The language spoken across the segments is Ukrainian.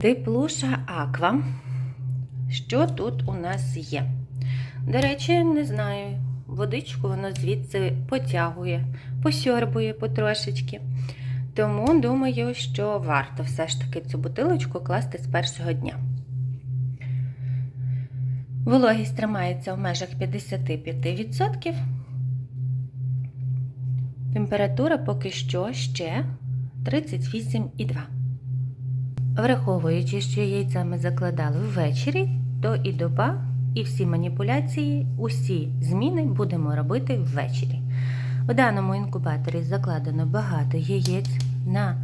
Теплуша Аква. Що тут у нас є? До речі, не знаю. Водичку воно звідси потягує, посьорбує потрошечки. Тому думаю, що варто все ж таки цю бутилочку класти з першого дня. Вологість тримається в межах 55%. Температура поки що ще 38,2. Враховуючи, що яйця ми закладали ввечері, то і доба, і всі маніпуляції, усі зміни будемо робити ввечері. У даному інкубаторі закладено багато яєць. На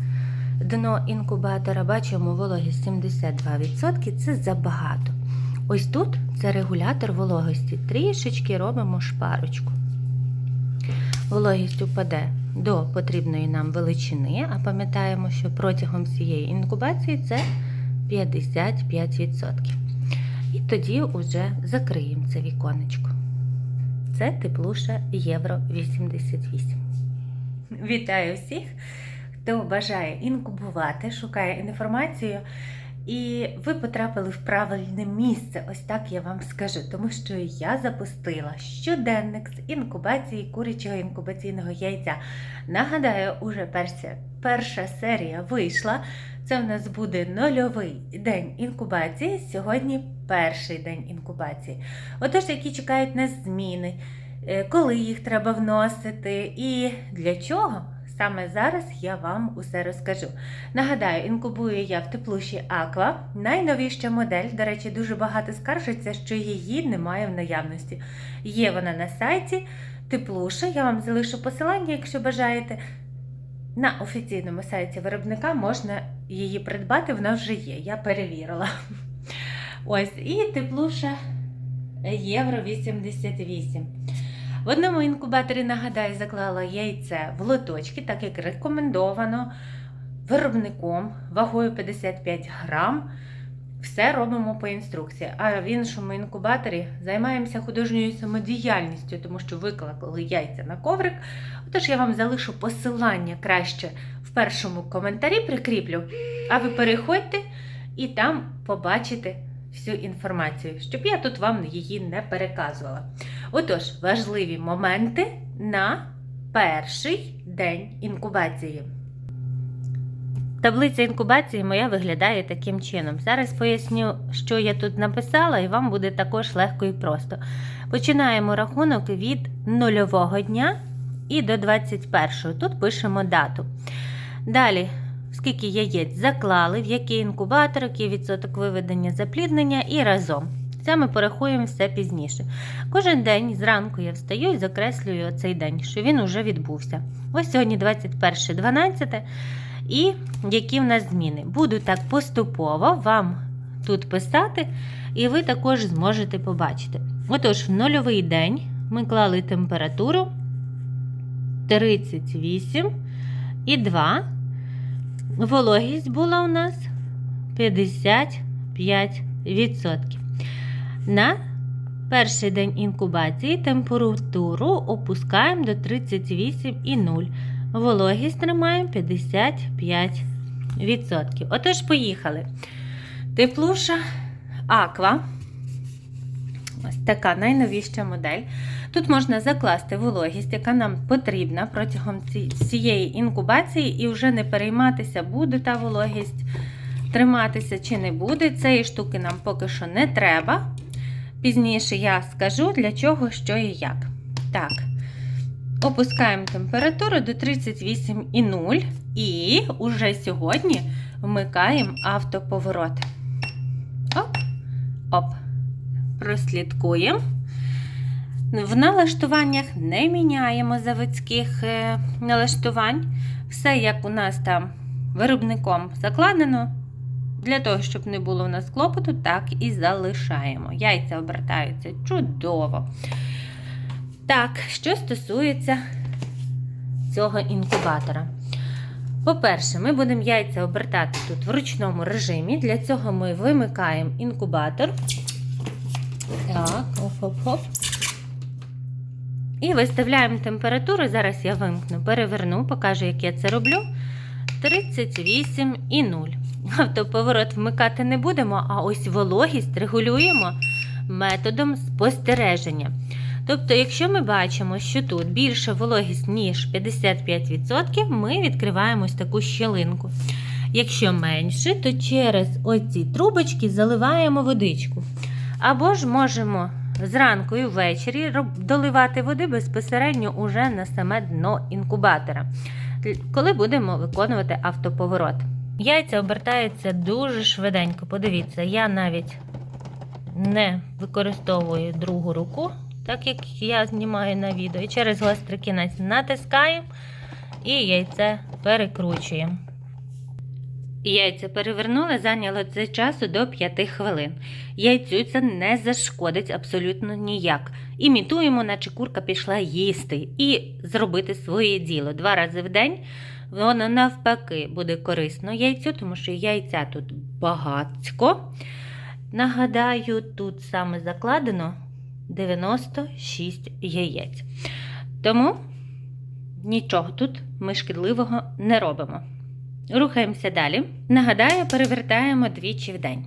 дно інкубатора бачимо вологість 72%, це забагато. Ось тут це регулятор вологості. Трішечки робимо шпарочку. Вологість упаде до потрібної нам величини, а пам'ятаємо, що протягом всієї інкубації це 55%. І тоді вже закриємо це віконечко. Це теплуша Євро 88. Вітаю всіх, хто бажає інкубувати, шукає інформацію. І ви потрапили в правильне місце, ось так я вам скажу, тому що я запустила щоденник з інкубації курячого інкубаційного яйця. Нагадаю, уже перша, перша серія вийшла. Це в нас буде нульовий день інкубації. Сьогодні перший день інкубації. Отож, які чекають нас зміни, е, коли їх треба вносити і для чого. Саме зараз я вам усе розкажу. Нагадаю, інкубую я в теплуші Аква. Найновіща модель, до речі, дуже багато скаржиться, що її немає в наявності. Є вона на сайті Теплуша. Я вам залишу посилання, якщо бажаєте. На офіційному сайті виробника можна її придбати, вона вже є, я перевірила. Ось, і теплуша Євро 88. В одному інкубаторі, нагадаю, заклала яйце в лоточки, так як рекомендовано виробником вагою 55 грам. Все робимо по інструкції. А в іншому інкубаторі займаємося художньою самодіяльністю, тому що викликали яйця на коврик. Отож, я вам залишу посилання краще в першому коментарі прикріплю. А ви переходьте і там побачите всю інформацію, щоб я тут вам її не переказувала. Отож, важливі моменти на перший день інкубації. Таблиця інкубації моя виглядає таким чином. Зараз поясню, що я тут написала, і вам буде також легко і просто. Починаємо рахунок від нульового дня і до 21-го. Тут пишемо дату. Далі, скільки яєць заклали, в який інкубатор, який відсоток виведення запліднення і разом. Це ми порахуємо все пізніше. Кожен день зранку я встаю і закреслюю цей день, що він уже відбувся. Ось сьогодні 21.12. І які в нас зміни. Буду так поступово вам тут писати, і ви також зможете побачити. Отож, в нульовий день ми клали температуру 38 і 2. Вологість була у нас 55%. На перший день інкубації температуру опускаємо до 38,0. Вологість тримаємо 55%. Отож, поїхали. Теплуша Аква. Ось така найновіща модель. Тут можна закласти вологість, яка нам потрібна протягом цієї інкубації, і вже не перейматися, буде та вологість триматися чи не буде. Цієї штуки нам поки що не треба. Пізніше я скажу для чого, що і як. Так. Опускаємо температуру до 38,0 і уже сьогодні вмикаємо автоповорот. Оп, оп. Прослідкуємо. В налаштуваннях не міняємо заводських е, налаштувань. Все, як у нас там виробником закладено. Для того, щоб не було у нас клопоту, так і залишаємо. Яйця обертаються чудово. Так, що стосується цього інкубатора. По-перше, ми будемо яйця обертати тут в ручному режимі. Для цього ми вимикаємо інкубатор. Так, оп-оп-оп. І виставляємо температуру. Зараз я вимкну, переверну, покажу, як я це роблю. 38,0. автоповорот вмикати не будемо, а ось вологість регулюємо методом спостереження. Тобто, якщо ми бачимо, що тут більша вологість, ніж 55%, ми відкриваємо ось таку щілинку. Якщо менше, то через оці трубочки заливаємо водичку. Або ж можемо зранку і ввечері доливати води безпосередньо уже на саме дно інкубатора, коли будемо виконувати автоповорот. Яйця обертаються дуже швиденько. Подивіться, я навіть не використовую другу руку, так як я знімаю на відео. І через гострий кінець натискаємо і яйце перекручуємо. Яйця перевернули, зайняло це часу до 5 хвилин. Яйцю це не зашкодить абсолютно ніяк. Імітуємо, наче курка пішла їсти і зробити своє діло два рази в день. Воно навпаки буде корисно яйцю, тому що яйця тут багатько. Нагадаю, тут саме закладено 96 яєць. Тому нічого тут ми шкідливого не робимо. Рухаємося далі. Нагадаю, перевертаємо двічі в день.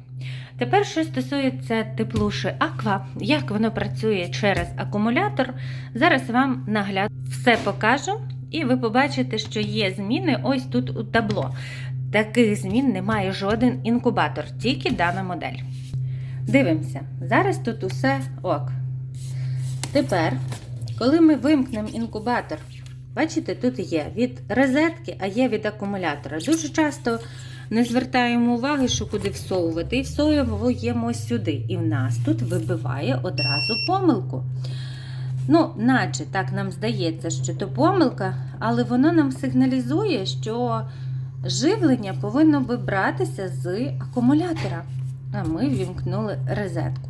Тепер, що стосується теплуші Аква, як воно працює через акумулятор, зараз вам наглядно все покажу, і ви побачите, що є зміни ось тут у табло. Таких змін немає жоден інкубатор, тільки дана модель. Дивимося, зараз тут усе ок. Тепер, коли ми вимкнемо інкубатор, бачите, тут є від розетки, а є від акумулятора. Дуже часто не звертаємо уваги, що куди всовувати, і всовуємо сюди. І в нас тут вибиває одразу помилку. Ну, наче так нам здається, що то помилка, але воно нам сигналізує, що живлення повинно би братися з акумулятора. А ми вімкнули розетку.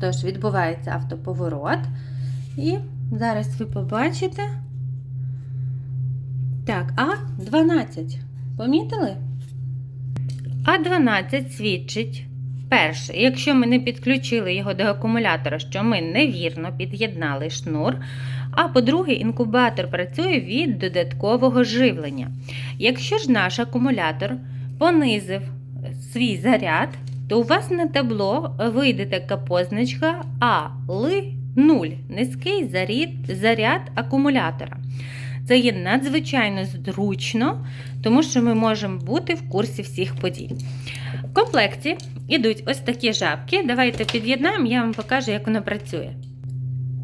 Тож відбувається автоповорот. І зараз ви побачите. Так, А12. Помітили? А12 свідчить. Перше, якщо ми не підключили його до акумулятора, що ми невірно під'єднали шнур. А по-друге, інкубатор працює від додаткового живлення. Якщо ж наш акумулятор понизив свій заряд, то у вас на табло вийде така позначка АЛ 0 низький заряд, заряд акумулятора. Це є надзвичайно зручно, тому що ми можемо бути в курсі всіх подій. В комплекті йдуть ось такі жабки. Давайте під'єднаємо, я вам покажу, як воно працює.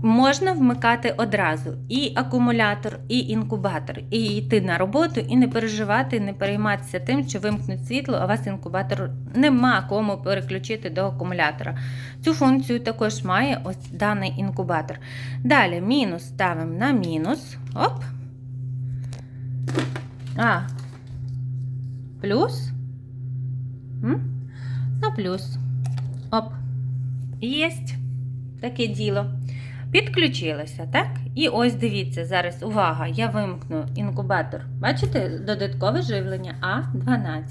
Можна вмикати одразу і акумулятор, і інкубатор, і йти на роботу, і не переживати, не перейматися тим, що вимкнуть світло, а у вас інкубатор нема кому переключити до акумулятора. Цю функцію також має ось даний інкубатор. Далі мінус ставимо на мінус. Оп. А. Плюс. М? На плюс. Оп. Єсть. Таке діло. Підключилося, так? І ось дивіться, зараз увага, я вимкну інкубатор. Бачите, додаткове живлення А12.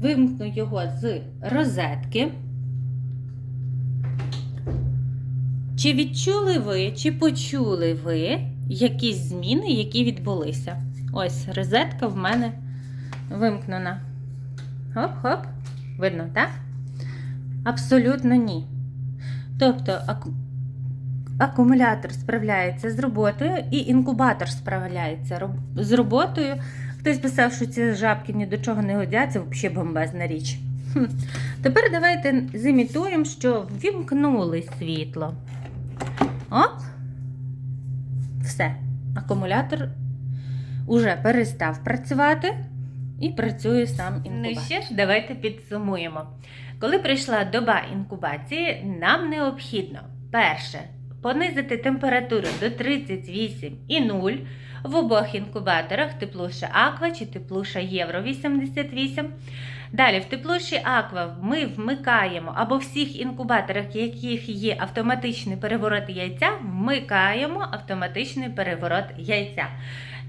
Вимкну його з розетки. Чи відчули ви, чи почули ви якісь зміни, які відбулися? Ось розетка в мене вимкнена. Хоп-хоп. Видно, так? Абсолютно ні. Тобто, аку- акумулятор справляється з роботою, і інкубатор справляється роб- з роботою. Хтось писав, що ці жабки ні до чого не годяться, взагалі бомбезна річ. Хм. Тепер давайте зімітуємо, що вімкнули світло. Оп. Все. Акумулятор уже перестав працювати і працює сам інкубатор. Ну ще ж, давайте підсумуємо. Коли прийшла доба інкубації, нам необхідно перше понизити температуру до 38,0 в обох інкубаторах теплуша Аква чи теплуша Євро 88. Далі в теплуші Аква ми вмикаємо або в всіх інкубаторах, яких є автоматичний переворот яйця, вмикаємо автоматичний переворот яйця.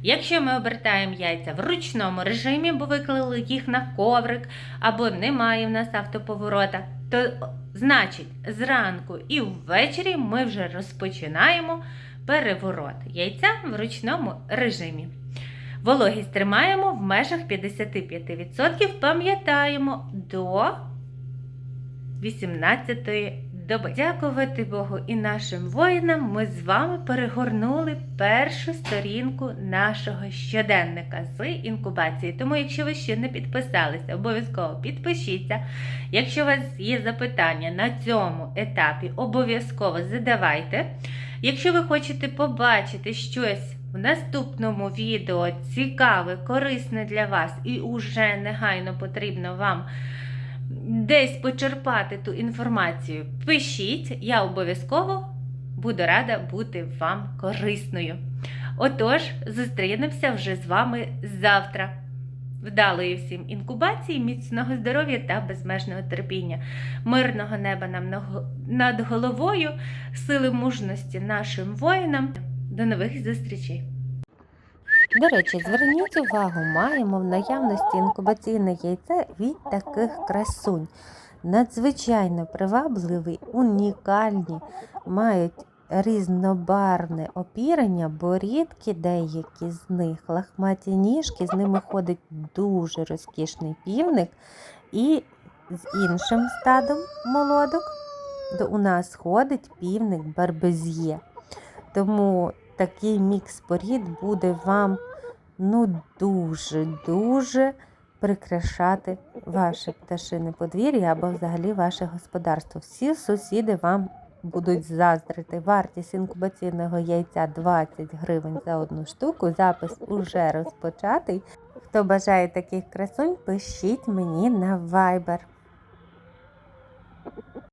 Якщо ми обертаємо яйця в ручному режимі, бо виклали їх на коврик, або немає в нас автоповорота, то значить зранку і ввечері ми вже розпочинаємо переворот яйця в ручному режимі. Вологість тримаємо в межах 55%. Пам'ятаємо до 18-ї доби. Дякувати Богу і нашим воїнам. Ми з вами перегорнули першу сторінку нашого щоденника з інкубації. Тому, якщо ви ще не підписалися, обов'язково підпишіться. Якщо у вас є запитання на цьому етапі, обов'язково задавайте. Якщо ви хочете побачити щось в наступному відео цікаве, корисне для вас і уже негайно потрібно вам десь почерпати ту інформацію, пишіть, я обов'язково буду рада бути вам корисною. Отож, зустрінемося вже з вами завтра. Вдалої всім інкубації, міцного здоров'я та безмежного терпіння, мирного неба нам над головою, сили мужності нашим воїнам. До нових зустрічей! До речі, зверніть увагу, маємо в наявності інкубаційне яйце від таких красунь. Надзвичайно привабливі, унікальні, мають різнобарвне опірення, бо рідкі деякі з них лахматі ніжки, з ними ходить дуже розкішний півник. І з іншим стадом молодок до- у нас ходить півник барбез'є. Тому такий мікс порід буде вам ну дуже-дуже прикрашати ваше пташине подвір'я або взагалі ваше господарство. Всі сусіди вам будуть заздрити. Вартість інкубаційного яйця 20 гривень за одну штуку. Запис уже розпочатий. Хто бажає таких красунь, пишіть мені на Viber.